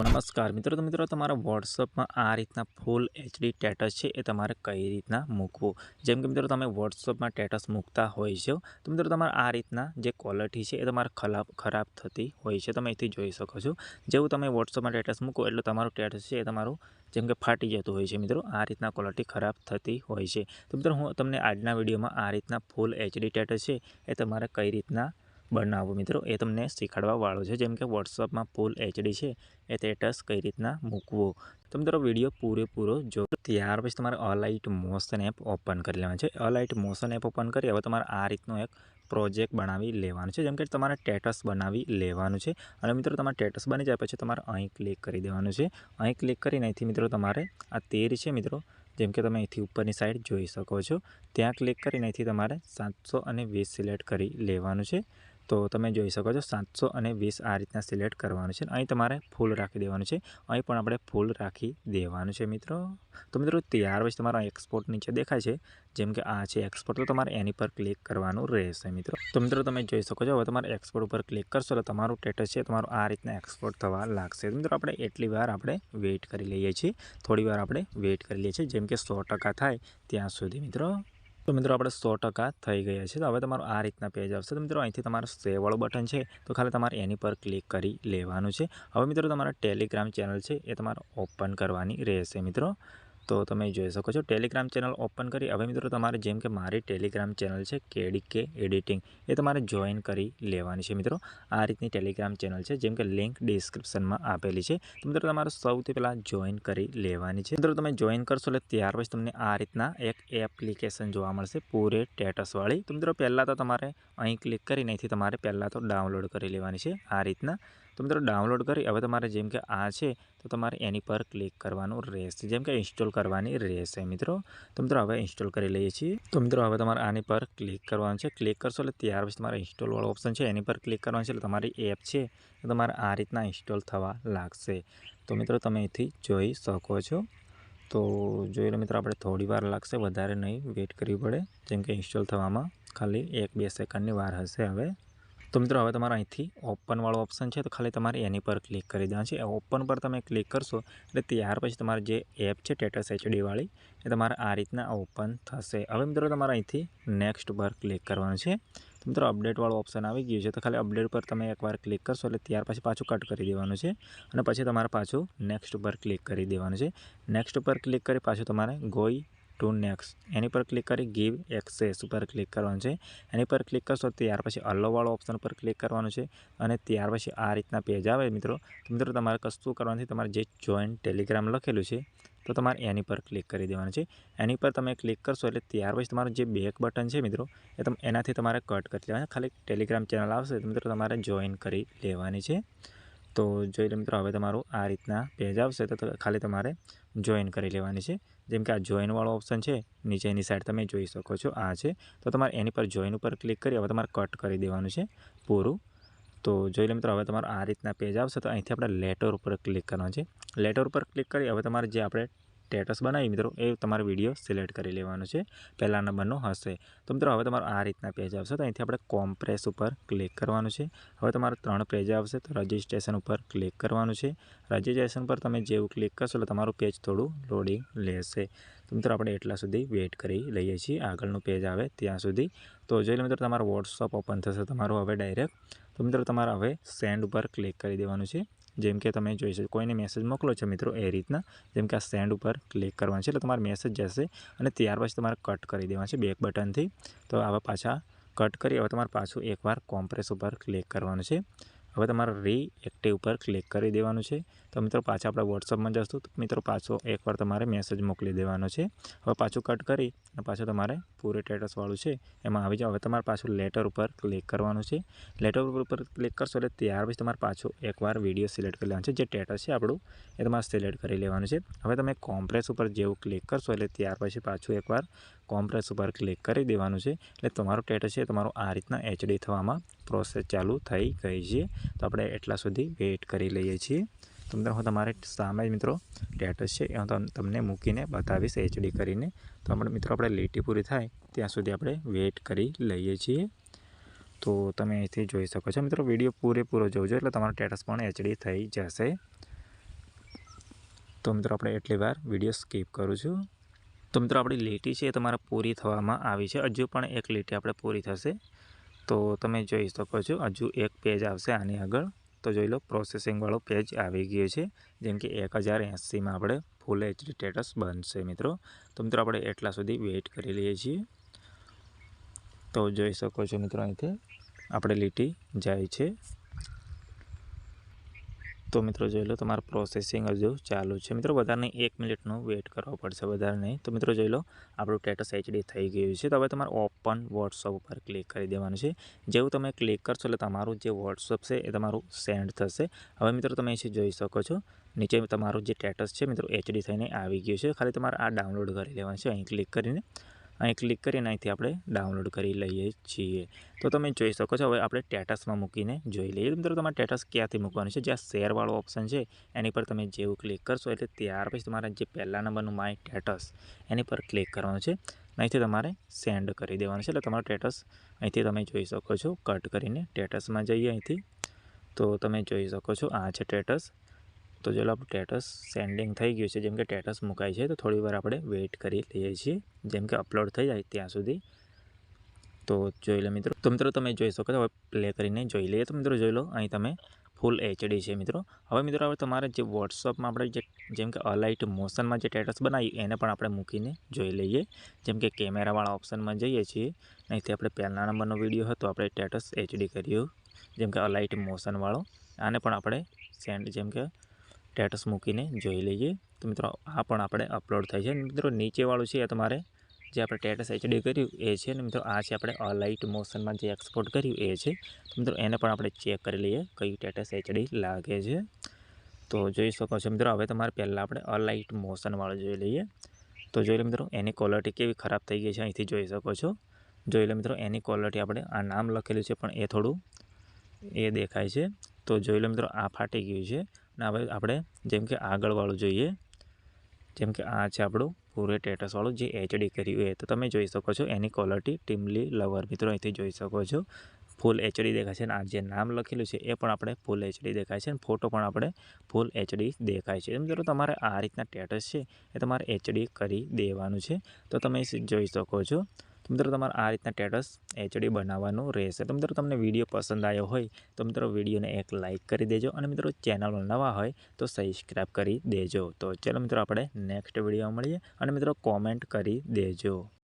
નમસ્કાર. મિત્રો, તો મિત્રો, તમારા વોટ્સઅપમાં આ રીતના ફૂલ એચડી સ્ટેટસ છે એ તમારે કઈ રીતના મૂકવું? જેમ કે મિત્રો, તમે વોટ્સઅપમાં સ્ટેટસ મૂકતા હોય છો, તો મિત્રો, તમારે આ રીતના જે ક્વોલિટી છે એ તમારે ખરાબ ખરાબ થતી હોય છે. તમે અહીંથી જોઈ શકો છો. જેવું તમે વોટ્સઅપમાં ટેટસ મૂકો એટલે તમારું ટેટસ છે એ તમારું જેમ કે ફાટી જતું હોય છે. મિત્રો, આ રીતના ક્વોલિટી ખરાબ થતી હોય છે. તો મિત્રો, હું તમને આજના વિડીયોમાં આ રીતના ફૂલ એચડી ટેટસ છે એ તમારે કઈ રીતના બનાવવું મિત્રો. એ તમને શીખવાડવાવાળો છે. જેમ કે વોટ્સઅપમાં ફૂલ એચડી છે. એ સ્ટેટસ કઈ રીતના મૂકવો. તો મિત્રો વીડિયો પૂરેપૂરો જો ત્યાર પછી તમારે અલાઇટ મોશન એપ ઓપન કરી લેવાનું છે. અલાઇટ મોશન એપ ઓપન કરી હવે તમારે આ રીતનો એક પ્રોજેક્ટ બનાવી લેવાનું છે. જેમ કે તમારે સ્ટેટસ બનાવી લેવાનું છે. અને મિત્રો તમારે સ્ટેટસ બની જાય પછી તમારે અહીં ક્લિક કરી દેવાનું છે. અહીં ક્લિક કરીને અહીંથી મિત્રો તમારે આ તેર છે મિત્રો. જેમ કે તમે અહીંથી ઉપરની સાઈડ જોઈ શકો છો. ત્યાં ક્લિક કરીને અહીંથી તમારે સાતસો અને વીસ સિલેક્ટ કરી લેવાનું છે. તો તમે જોઈ શકો છો સાતસો અને વીસ આ રીતના સિલેક્ટ કરવાનું છે. અહીં તમારે ફૂલ રાખી દેવાનું છે. અહીં પણ આપણે ફૂલ રાખી દેવાનું છે મિત્રો. તો મિત્રો ત્યાર પછી તમારા એક્સપોર્ટ નીચે દેખાય છે. જેમ કે આ છે એક્સપોર્ટ તો તમારે એની પર ક્લિક કરવાનું રહેશે મિત્રો. તો મિત્રો તમે જોઈ શકો છો, હવે તમારે એક્સપોર્ટ ઉપર ક્લિક કરશો એટલે તમારું સ્ટેટસ છે, તમારું આ રીતના એક્સપોર્ટ થવા લાગશે. મિત્રો આપણે એટલી વાર આપણે વેઇટ કરી લઈએ છીએ. થોડી વાર આપણે વેઇટ કરી લઈએ છીએ. જેમ કે સો થાય ત્યાં સુધી મિત્રો. તો મિત્રો આપણે સો ટકા થઈ ગયા છે. તો હવે તમારું આ રીતના પેજ આવશે. તો મિત્રો અહીંથી તમારું સેવવાળું બટન છે. તો ખાલી તમારે એની પર ક્લિક કરી લેવાનું છે. હવે મિત્રો તમારા ટેલિગ્રામ ચેનલ છે એ તમારે ઓપન કરવાની રહેશે મિત્રો. તો તમે જોઈ શકો છો. ટેલિગ્રામ ચેનલ ઓપન કરી. હવે મિત્રો, તમારે જેમ કે મારી ટેલિગ્રામ ચેનલ છે કેડી કે એડિટિંગ એ તમારે જોઈન કરી લેવાની છે મિત્રો. આ રીતની ટેલિગ્રામ ચેનલ છે, જેમ કે લિંક ડિસ્ક્રિપ્શનમાં આપેલી છે. તો મિત્રો, તમારે સૌથી પહેલાં જોઈન કરી લેવાની છે. મિત્રો, તમે જોઈન કરશો એટલે ત્યાર પછી તમને આ રીતના એક એપ્લિકેશન જોવા મળશે, પૂરે સ્ટેટસવાળી તો મિત્રો, પહેલાં તો તમારે અહીં ક્લિક કરીને અહીંથી તમારે પહેલાં તો ડાઉનલોડ કરી લેવાની છે આ રીતના. તો મિત્રો ડાઉનલોડ કરી હવે તમારે જેમ કે આ છે, તો તમારે એની પર ક્લિક કરવાનું રહેશે. જેમ કે ઇન્સ્ટોલ કરવાની રહેશે મિત્રો. તો મિત્રો હવે ઇન્સ્ટોલ કરી લઈએ છીએ. તો મિત્રો હવે તમારે આની પર ક્લિક કરવાનું છે. ક્લિક કરશો એટલે ત્યાર પછી તમારે ઇન્સ્ટોલવાળો ઓપ્શન છે, એની પર ક્લિક કરવાનું છે એટલે તમારી એપ છે, તો તમારે આ રીતના ઇન્સ્ટોલ થવા લાગશે. તો મિત્રો તમે અહીંથી જોઈ શકો છો. તો જોઈ લો મિત્રો, આપણે થોડી વાર લાગશે, વધારે નહીં વેઇટ કરવી પડે. જેમ કે ઇન્સ્ટોલ થવામાં ખાલી એક બે સેકન્ડની વાર હશે હવે. તો મિત્રો, હવે તમારે અહીંથી ઓપનવાળો ઓપ્શન છે, તો ખાલી તમારે એની પર ક્લિક કરી દેવાનું છે. ઓપન પર તમે ક્લિક કરશો, એટલે ત્યાર પછી તમારે જે એપ છે ટેટસ એચડીવાળી એ તમારે આ રીતના ઓપન થશે. હવે મિત્રો, તમારે અહીંથી નેક્સ્ટ પર ક્લિક કરવાનું છે. તો મિત્રો અપડેટવાળું ઓપ્શન આવી ગયું છે, તો ખાલી અપડેટ પર તમે એકવાર ક્લિક કરશો, એટલે ત્યાર પછી પાછું કટ કરી દેવાનું છે. અને પછી તમારે પાછું નેક્સ્ટ પર ક્લિક કરી દેવાનું છે. નેક્સ્ટ પર ક્લિક કરી પાછું તમારે ગોઈ ટુ નેક્સ્ટ એની પર ક્લિક કરી ગીવ એક્સેસ ઉપર ક્લિક કરવાનું છે. એની પર ક્લિક કરશો ત્યાર પછી અલ્લોવાળો ઓપ્શન પર ક્લિક કરવાનું છે. અને ત્યાર પછી આ રીતના પેજ આવે મિત્રો. તો મિત્રો તમારે કશું કરવાથી તમારે જે જોઈન ટેલિગ્રામ લખેલું છે, તો તમારે એની પર ક્લિક કરી દેવાનું છે. એની પર તમે ક્લિક કરશો એટલે ત્યાર પછી તમારું જે બેક બટન છે મિત્રો, એ તમે, એનાથી તમારે કટ કરી લેવાનું ખાલી ટેલિગ્રામ ચેનલ આવશે તો મિત્રો તમારે જોઈન કરી લેવાની છે. તો જોઈ લો મિત્રો, હવે તમારું આ રીતના પેજ આવશે તો ખાલી તમારે જોઈન કરી લેવાની છે. જેમ કે આ જોઈનવાળો ઓપ્શન છે, નીચેની સાઈડ તમે જોઈ શકો છો, આ છે. તો તમારે એની પર જોઈન ઉપર ક્લિક કરી, હવે તમારે કટ કરી દેવાનું છે પૂરું. તો જોઈ લો મિત્રો, હવે તમારું આ રીતના પેજ આવશે, તો અહીંથી આપણે લેટર ઉપર ક્લિક કરવાનું છે. લેટર ઉપર ક્લિક કરી, હવે તમારે જે આપણે સ્ટેટસ બનાવી મિત્રો, એ તમારે વીડિયો સિલેક્ટ કરી લેવાનો છે, પહેલા નંબરનો હશે. તો મિત્રો, હવે તમારો આ રીતના પેજ આવશે, તો અહીંથી આપણે કોમ્પ્રેસ ઉપર ક્લિક કરવાનું છે. હવે તમારે ત્રણ પેજ આવશે, તો રજિસ્ટ્રેશન ઉપર ક્લિક કરવાનું છે. રજિસ્ટ્રેશન પર તમે જેવું ક્લિક કરશો, એટલે તમારું પેજ થોડું લોડિંગ લેશે. તો મિત્રો, આપણે એટલા સુધી વેઇટ કરી લઈએ છીએ. આગળનું પેજ આવે ત્યાં સુધી. તો જોઈ લો મિત્રો, તમારો વોટ્સઅપ ઓપન થશે, તમારું હવે ડાયરેક્ટ તો મિત્રો, તમારે હવે સેન્ડ ઉપર ક્લિક કરી દેવાનું છે. જેમ કે તમે જોઈ શકો, કોઈને મેસેજ મોકલો છો મિત્રો એ રીતના, જેમ કે આ સેન્ડ ઉપર ક્લિક કરવાનું છે એટલે તમારે મેસેજ જશે અને ત્યાર પછી તમારે કટ કરી દેવાનું છે બેક બટનથી તો આવા પાછા કટ કરી, હવે તમારે પાછું એકવાર કોમ્પ્રેસ ઉપર ક્લિક કરવાનું છે. હવે તમારે રીએક્ટિવ ઉપર ક્લિક કરી દેવાનું છે. તો મિત્રો પાછા આપણે વોટ્સઅપમાં જશું. તો મિત્રો પાછો એકવાર તમારે મેસેજ મોકલી દેવાનો છે. હવે પાછું કટ કરી અને પાછું તમારે પૂરે ટેટસવાળું છે. એમાં આવી જાઓ. હવે તમારે પાછું લેટર ઉપર ક્લિક કરવાનું છે. લેટર ઉપર ક્લિક કરશો એટલે ત્યાર પછી તમારે પાછું એકવાર વીડિયો સિલેક્ટ કરી લેવાનું છે. જે ટેટસ છે આપણું, એ તમારે સિલેક્ટ કરી લેવાનું છે. હવે તમે કોમ્પ્રેસ ઉપર જેવું ક્લિક કરશો એટલે ત્યાર પછી પાછું એકવાર કોમ્પ્રેસ ઉપર ક્લિક કરી દેવાનું છે. એટલે તમારું ટેટ છે તમારું આ રીતના એચડી થવામાં પ્રોસેસ ચાલુ થઈ ગઈ છે. તો આપણે એટલા સુધી વેઇટ કરી લઈએ છીએ. તો મિત્રો, હું તમારે સામે જ મિત્રો સ્ટેટસ છે એ હું તમ- તમને મૂકીને બતાવીશ એચડી કરીને. તો આપણે મિત્રો, આપણે લીટી પૂરી થાય ત્યાં સુધી આપણે વેઇટ કરી લઈએ છીએ. તો તમે અહીંથી જોઈ શકો છો મિત્રો વીડિયો પૂરેપૂરો જોજો એટલે તમારો સ્ટેટસ પણ એચડી થઈ જશે. તો મિત્રો, આપણે એટલી વાર વીડિયો સ્કીપ કરું છું. તો મિત્રો, આપણી લીટી છે એ તમારે પૂરી થવામાં આવી છે. હજુ પણ એક લીટી આપણે પૂરી થશે. તો તમે જોઈ શકો છો, હજુ એક પેજ આવશે આની આગળ. તો જોઈ લો પ્રોસેસિંગવાળો પેજ આવી ગયો છે. જેમ કે એક હજાર એંસીમાં આપણે ફૂલ એચડી સ્ટેટસ બનશે મિત્રો. તો મિત્રો, આપણે એટલા સુધી વેઇટ કરી લઈએ છીએ. તો જોઈ શકો છો મિત્રો, અહીંથી આપણે લીટી જાય છે. તો મિત્રો જોઈ લો, તમારું પ્રોસેસિંગ હજુ ચાલુ છે. મિત્રો વધારે એક મિનિટનો વેઇટ કરવો પડશે વધારે નહીં. તો મિત્રો જોઈ લો, આપણું સ્ટેટસ એચડી થઈ ગયું છે. તો હવે તમારે ઓપન વોટ્સઅપ ઉપર ક્લિક કરી દેવાનું છે. જેવું તમે ક્લિક કરશો એટલે તમારું જે વોટ્સઅપ છે એ તમારું સેન્ડ થશે. હવે મિત્રો તમે અહીંથી જોઈ શકો છો, નીચે તમારું જે સ્ટેટસ છે મિત્રો એચડી થઈને આવી ગયું છે. ખાલી તમારે આ ડાઉનલોડ કરી લેવાનું છે. અહીં ક્લિક કરીને અહીં ક્લિક કરીને અહીંથી આપણે ડાઉનલોડ કરી લઈએ છીએ. તો તમે જોઈ શકો છો, હવે આપણે ટેટસમાં મૂકીને જોઈ લઈએ. મિત્રો, તમારે ટેટસ ક્યાંથી મૂકવાનું છે? જ્યાં શેરવાળો ઓપ્શન છે, એની પર તમે જેવું ક્લિક કરશો એટલે ત્યાર પછી તમારા જે પહેલા નંબરનું માય ટેટસ એની પર ક્લિક કરવાનું છે. અહીંથી તમારે સેન્ડ કરી દેવાનું છે, એટલે તમારું ટેટસ અહીંથી તમે જોઈ શકો છો. કટ કરીને ટેટસમાં જઈએ અહીંથી. તો તમે જોઈ શકો છો, આ છે ટેટસ તો ચાલો આપણું ટેટસ સેન્ડિંગ થઈ ગયું છે. જેમ કે ટેટસ મુકાય છે, તો થોડી વાર આપણે વેઇટ કરી લઈએ છીએ. જેમ કે અપલોડ થઈ જાય ત્યાં સુધી. તો જોઈ લો મિત્રો. તો મિત્રો તમે જોઈ શકો હવે પ્લે કરીને જોઈ લઈએ. તો મિત્રો જોઈ લો, અહીં તમે ફૂલ એચડી છે મિત્રો. હવે મિત્રો હવે તમારે જે વોટ્સઅપમાં આપણે જે, જેમ કે અલાઇટ મોશનમાં જે સ્ટેટસ બનાવી, એને પણ આપણે મૂકીને જોઈ લઈએ. જેમ કે કેમેરાવાળા ઓપ્શનમાં જઈએ છીએ. અહીંથી આપણે પહેલા નંબરનો વીડિયો હતો આપણે સ્ટેટસ એચડી કર્યું. જેમ કે અલાઇટ મોશનવાળો આને પણ આપણે સેન્ડ જેમ કે સ્ટેટસ મૂકીને જોઈ લઈએ. તો મિત્રો, આ પણ આપણે અપલોડ થાય છે. મિત્રો, નીચેવાળું છે એ તમારે જે આપણે સ્ટેટસ એચડી કર્યું એ છે ને મિત્રો, આ છે આપણે અલાઇટ મોશનમાં જે એક્સપોર્ટ કર્યું એ છે. તો મિત્રો, એને પણ આપણે ચેક કરી લઈએ કયું સ્ટેટસ એચડી લાગે છે. તો જોઈ શકો છો મિત્રો, હવે તમારે પહેલાં આપણે અલાઇટ મોશનવાળું જોઈ લઈએ. તો જોઈ લો મિત્રો, એની ક્વોલિટી કેવી ખરાબ થઈ ગઈ છે અહીંથી જોઈ શકો છો. જોઈ લો મિત્રો, એની ક્વોલિટી આપણે આ નામ લખેલું છે પણ એ થોડું એ દેખાય છે. તો જોઈ લો મિત્રો, આ ફાટી ગયું છે. અને હવે આપણે જેમ કે આગળવાળું જોઈએ, જેમ કે આ છે આપણું પૂરે ટેટસવાળું જે એચડી કર્યું એ, તો તમે જોઈ શકો છો એની ક્વોલિટી ટીમલી લવર મિત્રો, અહીંથી જોઈ શકો છો. ફૂલ એચડી દેખાય છે અને આ જે નામ લખેલું છે એ પણ આપણે ફૂલ એચડી દેખાય છે અને ફોટો પણ આપણે ફૂલ એચડી દેખાય છે. મિત્રો, તમારે આ રીતના ટેટસ છે એ તમારે એચડી કરી દેવાનું છે. તો તમે જોઈ શકો છો તો મિત્રો તમારે આ રીતના સ્ટેટસ એચડી બનાવવાનું રહેશે. તો મિત્રો તમને વીડિયો પસંદ આવ્યો હોય તો મિત્રો વિડીયોને એક લાઇક કરી દેજો અને મિત્રો ચેનલમાં નવા હોય તો સબસ્ક્રાઈબ કરી દેજો. તો ચાલો મિત્રો આપણે નેક્સ્ટ વીડિયો મળીએ અને મિત્રો કોમેન્ટ કરી દેજો.